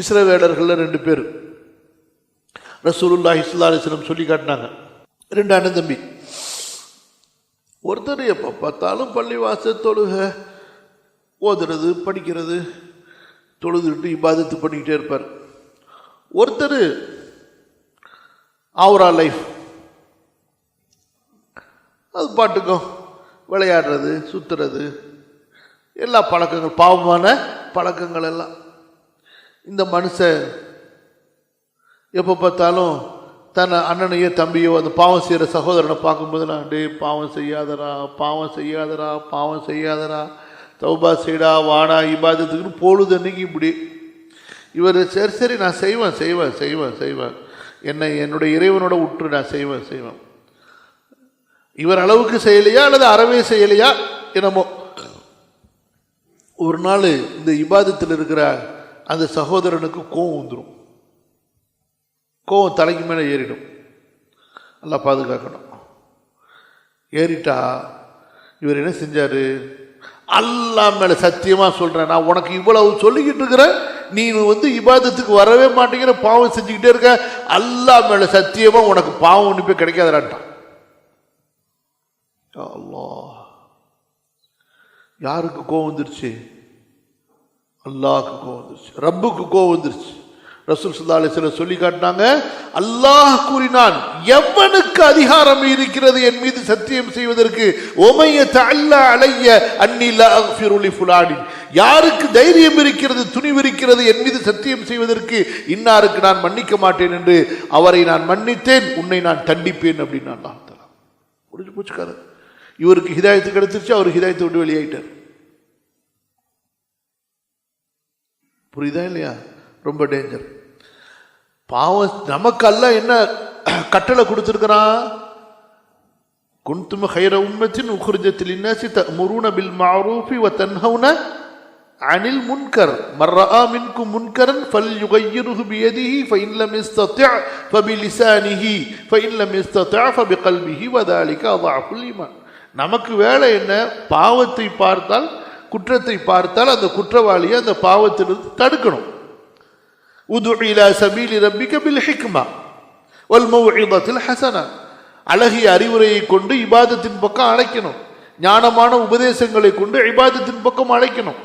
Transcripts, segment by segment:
இஸ்ரவேலர்களில் ரெண்டு பேர். ரசூலுல்லா இஸ்லா அலிஸ்லம் சொல்லி காட்டினாங்க. ரெண்டு அண்ணன் தம்பி. ஒருத்தர் எப்போ பார்த்தாலும் பள்ளிவாச தொழுக ஓதுறது படிக்கிறது தொழுதுட்டு இபாதத்து பண்ணிக்கிட்டே இருப்பார். ஒருத்தர் ஆவரா லைஃப். அது பாட்டுக்கும் விளையாடுறது சுற்றுறது எல்லா பழக்கங்கள் பாவமான பழக்கங்கள் எல்லாம். இந்த மனுஷன் எப்போ பார்த்தாலும் தன் அண்ணனையோ தம்பியோ அந்த பாவம் செய்கிற சகோதரனை பார்க்கும்போது நான் டேய் பாவம் செய்யாதடா பாவம் செய்யாதடா பாவம் செய்யாதடா. தௌபா செய்டா வாடா இபாதத்துக்குன்னு பொழுது அன்னைக்கு இப்படி. இவர் சரி சரி நான் செய்வேன் செய்வேன் செய்வேன் செய்வேன். என்னை என்னுடைய இறைவனோட உற்று நான் செய்வேன் செய்வேன். இவர் அளவுக்கு செய்யலையா அல்லது அறவே செய்யலையா என்னமோ. ஒரு நாள் இந்த இபாதத்தில் இருக்கிற அந்த சகோதரனுக்கு கோவம் வந்துடும் கோவம் தலைக்கு மேலே ஏறிடும். நல்லா பாதுகாக்கணும். ஏறிட்டா இவர் என்ன செஞ்சாரு? அல்லா மேலே சத்தியமாக சொல்கிறேன் நான் உனக்கு இவ்வளவு சொல்லிக்கிட்டு இருக்கிறேன். நீ வந்து இபாதத்துக்கு வரவே மாட்டேங்கிற பாவம் செஞ்சுக்கிட்டே இருக்க. அல்லாஹ் மேலே சத்தியமாக உனக்கு பாவம் ஒன்று போய் கிடைக்காதான்ட்டான் யாருக்கு கோவம் வந்துருச்சு? அல்லாஹுக்கு கோவம் வந்துருச்சு. ரப்புக்கு கோவம் வந்துருச்சு. ரசூல் சுல்லா அலிஸ்ல சொல்லி காட்டினாங்க அல்லாஹ் கூறினான் எவனுக்கு அதிகாரம் இருக்கிறது என் மீது சத்தியம் செய்வதற்கு? ஒமைய அல்ல அலைய அந்நில அஃபிருலி ஃபுலானின். யாருக்கு தைரியம் இருக்கிறது துணிவு இருக்கிறது என் மீது சத்தியம் செய்வதற்கு? இன்னாருக்கு நான் மன்னிக்க மாட்டேன் என்று அவரை நான் மன்னித்தேன் உன்னை நான் தண்டிப்பேன் அப்படின்னு நான் தஆலா. முடிஞ்சு போச்சுக்காரு இவருக்கு ஹிதாயத்து கிடைச்சிருச்சு அவர் ஹிதாயத்தை விட்டு வெளியாயிட்டார் புரியுதா இல்லையா? ரொம்ப டேஞ்சர் பாவம் நமக்கு அல்ல என்ன கட்டளை கொடுத்துருக்கிறான் குந்தும் ஹைர உம்மத்தின் இன்னசி த தமுருன பில் மாரூபி வ தன்ஹவுன அனில் முன்கர். மர்ரா மின்கு முன்கரன் ஃபல் யுகையிருஹு பியதிஹி ஃபஇன் லம் ஃபபி லிசானிஹி ஃபஇன் லம் ஃபபி ஃபபிகல்பிஹி வதாலிக அضعஃபுல் ஈமான் நமக்கு வேலை என்ன? பாவத்தை பார்த்தால் குற்றத்தை பார்த்தால் அந்த குற்றவாளியை அந்த பாவத்திலிருந்து தடுக்கணும். உது இலா சபீலி ரப்பிக பில் ஹிக்மா வல் மௌஇதத்தில் ஹசனா. அழகிய அறிவுரையை கொண்டு இபாதத்தின் பக்கம் அழைக்கணும். ஞானமான உபதேசங்களை கொண்டு இபாதத்தின் பக்கம் அழைக்கணும்.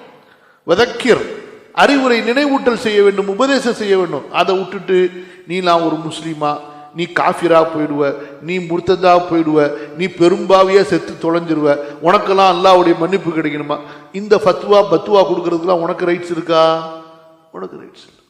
வதக்கிர். அறிவுரை நினைவூட்டல் செய்ய வேண்டும் உபதேசம் செய்ய வேண்டும். அதை விட்டுட்டு நீ நான் ஒரு முஸ்லீமா? நீ காஃபிரா போயிடுவ நீ முர்த்ததாக போயிடுவ நீ பெரும்பாவியாக செத்து தொலைஞ்சிருவ. உனக்கெல்லாம் அல்லாவுடைய மன்னிப்பு கிடைக்கணுமா? இந்த ஃபத்வா பத்துவா கொடுக்கறதுக்குலாம் உனக்கு ரைட்ஸ் இருக்கா? உனக்கு ரைட்ஸ் இல்லை